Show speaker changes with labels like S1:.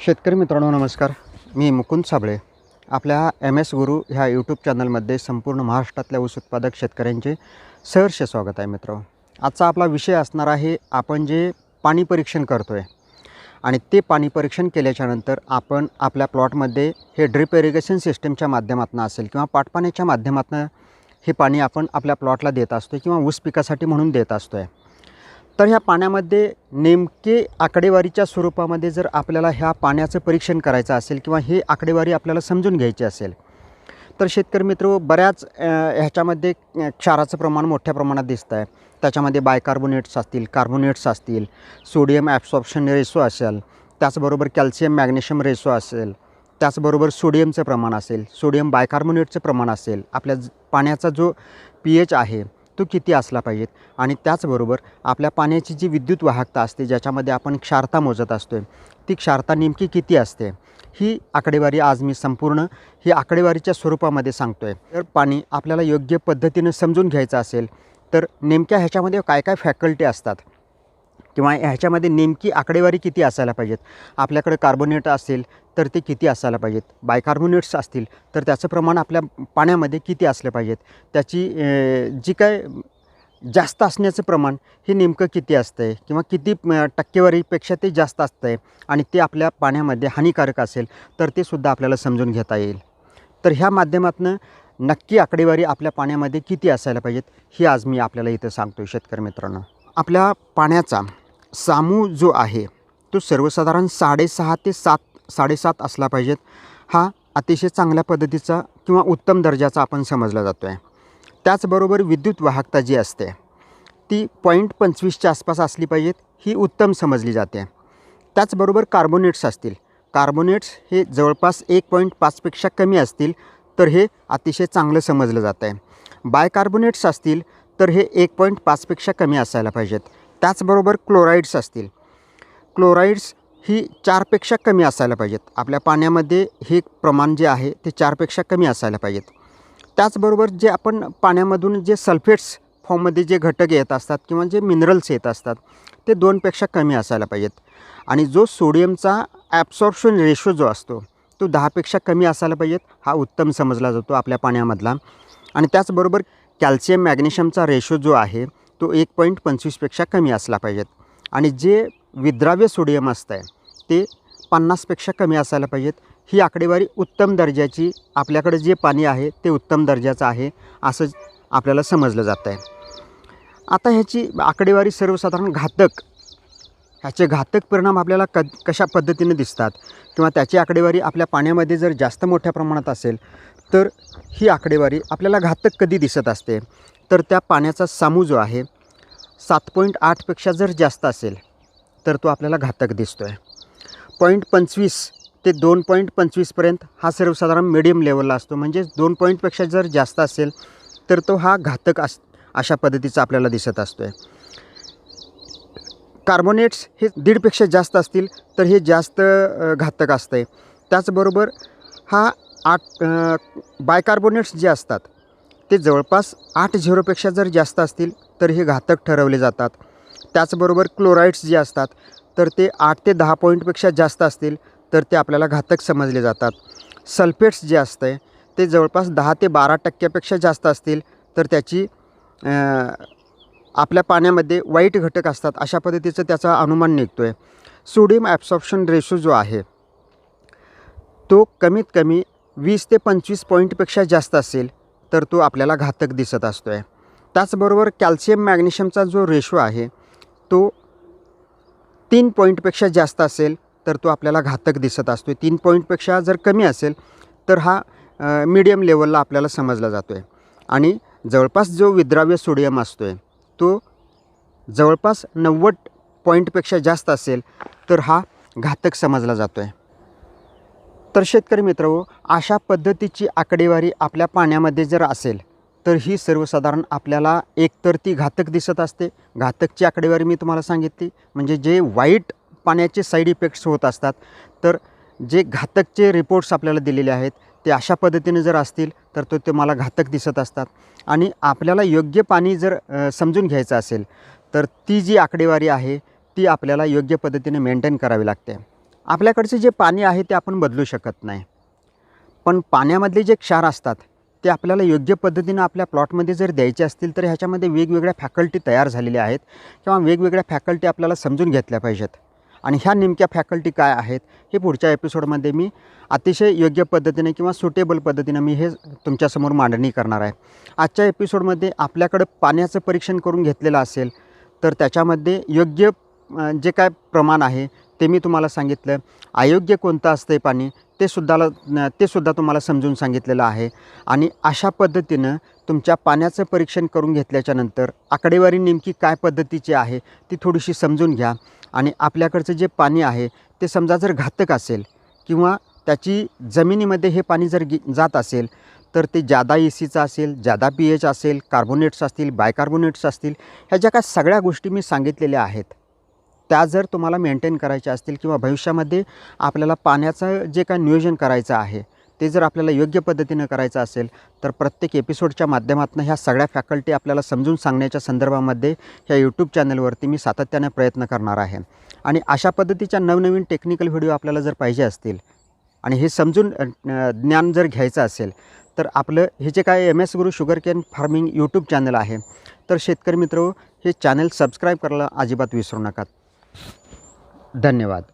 S1: शेतकरी मित्रांनो नमस्कार. मी मुकुंद साबळे. आपल्या एम एस गुरु ह्या यूट्यूब चॅनलमध्ये संपूर्ण महाराष्ट्रातल्या ऊस उत्पादक शेतकऱ्यांचे सहर्ष स्वागत आहे मित्र आजचा आपला विषय असणार आहे आपण जे पाणी परीक्षण करतो आहे आणि ते पाणी परीक्षण केल्याच्यानंतर आपण आपल्या प्लॉटमध्ये हे ड्रिप इरिगेशन सिस्टीमच्या माध्यमातून असेल किंवा पाटपाण्याच्या माध्यमातून हे पाणी आपण आपल्या प्लॉटला देत असतो किंवा ऊस पिकासाठी म्हणून देत असतो आहे तर ह्या पाण्यामध्ये नेमके आकडेवारीच्या स्वरूपामध्ये जर आपल्याला ह्या पाण्याचं परीक्षण करायचं असेल किंवा ही आकडेवारी आपल्याला समजून घ्यायची असेल तर शेतकरी मित्र बऱ्याच ह्याच्यामध्ये क्षाराचं प्रमाण मोठ्या प्रमाणात दिसतं आहे त्याच्यामध्ये बायकार्बोनेट्स असतील कार्बोनेट्स असतील सोडियम ॲब्सॉप्शन रेसो असेल त्याचबरोबर कॅल्शियम मॅग्नेशियम रेसो असेल त्याचबरोबर सोडियमचं प्रमाण असेल सोडियम बायकार्बोनेटचं प्रमाण असेल आपल्या पाण्याचा जो पी एच आहे तो किती असला पाहिजेत आणि त्याचबरोबर आपल्या पाण्याची जी विद्युत वाहकता असते ज्याच्यामध्ये आपण क्षारता मोजत असतो आहे ती क्षारता नेमकी किती असते? ही आकडेवारी आज मी संपूर्ण ही आकडेवारीच्या स्वरूपामध्ये सांगतो आहे जर पाणी आपल्याला योग्य पद्धतीनं समजून घ्यायचं असेल तर नेमक्या ह्याच्यामध्ये काय काय फॅकल्टी असतात? किंवा ह्याच्यामध्ये नेमकी आकडेवारी किती असायला पाहिजेत? आपल्याकडे कार्बोनेट असेल तर ते किती असायला पाहिजेत? बायकार्बोनेट्स असतील तर त्याचं प्रमाण आपल्या पाण्यामध्ये किती असलं पाहिजेत? त्याची जी काय जास्त असण्याचं प्रमाण हे नेमकं किती असतं आहे किंवा किती टक्केवारीपेक्षा ते जास्त असतं आहे आणि ते आपल्या पाण्यामध्ये हानिकारक असेल तर ते सुद्धा आपल्याला समजून घेता येईल. तर ह्या माध्यमातून नक्की आकडेवारी आपल्या पाण्यामध्ये किती असायला पाहिजेत ही आज मी आपल्याला इथं सांगतो शेतकरी मित्रांनो. आपल्या पाण्याचा सामू जो आहे तो सर्वसाधारण साडेसहा ते सात साडेसात असला पाहिजेत. हा अतिशय चांगल्या पद्धतीचा किंवा उत्तम दर्जाचा आपण समजला जातो आहे त्याचबरोबर विद्युत वाहकता जी असते ती पॉईंट पंचवीसच्या आसपास असली पाहिजेत ही उत्तम समजली जाते. त्याचबरोबर कार्बोनेट्स असतील. कार्बोनेट्स हे जवळपास एक पॉईंट पाचपेक्षा कमी असतील तर हे अतिशय चांगलं समजलं जातं आहे बायकार्बोनेट्स असतील तर हे एक पॉईंट पाचपेक्षा कमी असायला पाहिजेत. त्याचबरोबर क्लोराईड्स असतील. क्लोराईड्स ही चारपेक्षा कमी असायला पाहिजेत. आपल्या पाण्यामध्ये हे प्रमाण जे आहे ते चारपेक्षा कमी असायला पाहिजेत. त्याचबरोबर जे आपण पाण्यामधून जे सल्फेट्स फॉर्ममध्ये जे घटक येत असतात किंवा जे मिनरल्स येत असतात ते दोनपेक्षा कमी असायला पाहिजेत. आणि जो सोडियमचा ॲब्सॉर्प्शन रेशो जो असतो तो दहापेक्षा कमी असायला पाहिजेत हा उत्तम समजला जातो आपल्या पाण्यामधला. आणि त्याचबरोबर कॅल्शियम मॅग्नेशियमचा रेशो जो आहे तो एक पॉईंट पंचवीसपेक्षा कमी असला पाहिजेत. आणि जे विद्राव्य सोडियम असतं आहे ते पन्नासपेक्षा कमी असायला पाहिजेत. ही आकडेवारी उत्तम दर्जाची आपल्याकडे जे पाणी आहे ते उत्तम दर्जाचं आहे असं आपल्याला समजलं जातं आहे आता ह्याची आकडेवारी सर्वसाधारण घातक ह्याचे घातक परिणाम आपल्याला क कशा पद्धतीने दिसतात? किंवा त्याची आकडेवारी आपल्या पाण्यामध्ये जर जास्त मोठ्या प्रमाणात असेल तर ही आकडेवारी आपल्याला घातक कधी दिसत असते? तर त्या पाण्याचा सामू जो आहे सात पॉईंट आठपेक्षा जर जास्त असेल तर तो आपल्याला घातक दिसतो आहे पॉईंट पंचवीस ते दोन पॉईंट पंचवीसपर्यंत हा सर्वसाधारण मिडियम लेवलला असतो. म्हणजे दोन पॉईंटपेक्षा जर जास्त असेल तर तो हा घातक अस अशा पद्धतीचा आपल्याला दिसत असतो आहे कार्बोनेट्स हे दीडपेक्षा जास्त असतील तर हे जास्त घातक असतं आहे त्याचबरोबर हा आठ बायकार्बोनेट्स जे असतात ते जवळपास आठ झिरोपेक्षा जर जास्त असतील तर हे घातक ठरवले जातात. त्याचबरोबर क्लोराईड्स जे असतात तर ते आठ ते दहा पॉईंटपेक्षा जास्त असतील तर ते आपल्याला घातक समजले जातात. सल्फेट्स जे असतं ते जवळपास दहा ते बारा टक्क्यापेक्षा जास्त असतील तर त्याची आपल्या पाण्यामध्ये वाईट घटक असतात अशा पद्धतीचं त्याचा अनुमान निघतो आहे सोडियम ॲब्सॉप्शन रेशो जो आहे तो कमीत कमी वीस ते पंचवीस पॉईंटपेक्षा जास्त असेल तर तो आपल्याला घातक दिसत असतो आहे त्याचबरोबर कॅल्शियम मॅग्नेशियमचा जो रेशो आहे तो तीन पॉईंटपेक्षा जास्त असेल तर तो आपल्याला घातक दिसत असतो तीन पॉईंटपेक्षा जर कमी असेल तर हा मीडियम लेवलला आपल्याला समजला जातो आहे आणि जवळपास जो विद्राव्य सोडियम असतो आहे तो जवळपास नव्वद पॉईंटपेक्षा जास्त असेल तर हा घातक समजला जातो आहे तर शेतकरी मित्र अशा पद्धतीची आकडेवारी आपल्या पाण्यामध्ये जर असेल तर ही सर्वसाधारण आपल्याला एकतर ती घातक दिसत असते. घातकची आकडेवारी मी तुम्हाला सांगितली. म्हणजे जे वाईट पाण्याचे साईड इफेक्ट्स होत असतात तर जे घातकचे रिपोर्ट्स आपल्याला दिलेले आहेत ते अशा पद्धतीने जर असतील तर तो ते मला घातक दिसत असतात. आणि आपल्याला योग्य पाणी जर समजून घ्यायचं असेल तर ती जी आकडेवारी आहे ती आपल्याला योग्य पद्धतीने मेंटेन करावी लागते. आपल्याकडचे जे पाणी आहे ते आपण बदलू शकत नाही. पण पाण्यामधले जे क्षार असतात ते आपल्याला योग्य पद्धतीनं आपल्या प्लॉटमध्ये जर द्यायचे असतील तर ह्याच्यामध्ये वेगवेगळ्या फॅकल्टी तयार झालेल्या आहेत किंवा वेगवेगळ्या फॅकल्टी आपल्याला समजून घेतल्या पाहिजेत. आणि ह्या नेमक्या फॅकल्टी काय आहेत हे पुढच्या एपिसोडमध्ये मी अतिशय योग्य पद्धतीने किंवा सुटेबल पद्धतीनं मी हे तुमच्यासमोर मांडणी करणार आहे. आजच्या एपिसोडमध्ये आपल्याकडं पाण्याचं परीक्षण करून घेतलेलं असेल तर त्याच्यामध्ये योग्य जे काय प्रमाण आहे ते मी तुम्हाला सांगितलं. अयोग्य कोणतं असतं पाणी ते सुद्धा ते सुद्धा तुम्हाला समजून सांगितलेलं आहे. आणि अशा पद्धतीनं तुमच्या पाण्याचं परीक्षण करून घेतल्याच्यानंतर आकडेवारी नेमकी काय पद्धतीची आहे ती थोडीशी समजून घ्या. आणि आपल्याकडचं जे पाणी आहे ते समजा जर घातक असेल किंवा त्याची जमिनीमध्ये हे पाणी जर जात असेल तर ते जादा ए सीचं असेल जादा पी एच असेल कार्बोनेट्स असतील बायकार्बोनेट्स असतील ह्या ज्या काय सगळ्या गोष्टी मी सांगितलेल्या आहेत त्या जर तुम्हाला मेंटेन करायच्या असतील किंवा भविष्यामध्ये आपल्याला पाण्याचं जे काय नियोजन करायचं आहे ते जर आपल्याला योग्य पद्धतीनं करायचं असेल तर प्रत्येक एपिसोडच्या माध्यमातून ह्या सगळ्या फॅकल्टी आपल्याला समजून सांगण्याच्या संदर्भामध्ये ह्या यूट्यूब चॅनलवरती मी सातत्याने प्रयत्न करणार आहे. आणि अशा पद्धतीच्या नवनवीन टेक्निकल व्हिडिओ आपल्याला जर पाहिजे असतील आणि हे समजून ज्ञान जर घ्यायचं असेल तर आपलं हे जे काय M S Guru sugar cane farming YouTube channel आहे तर शेतकरी मित्र हे चॅनल सबस्क्राईब करायला अजिबात विसरू नका. धन्यवाद.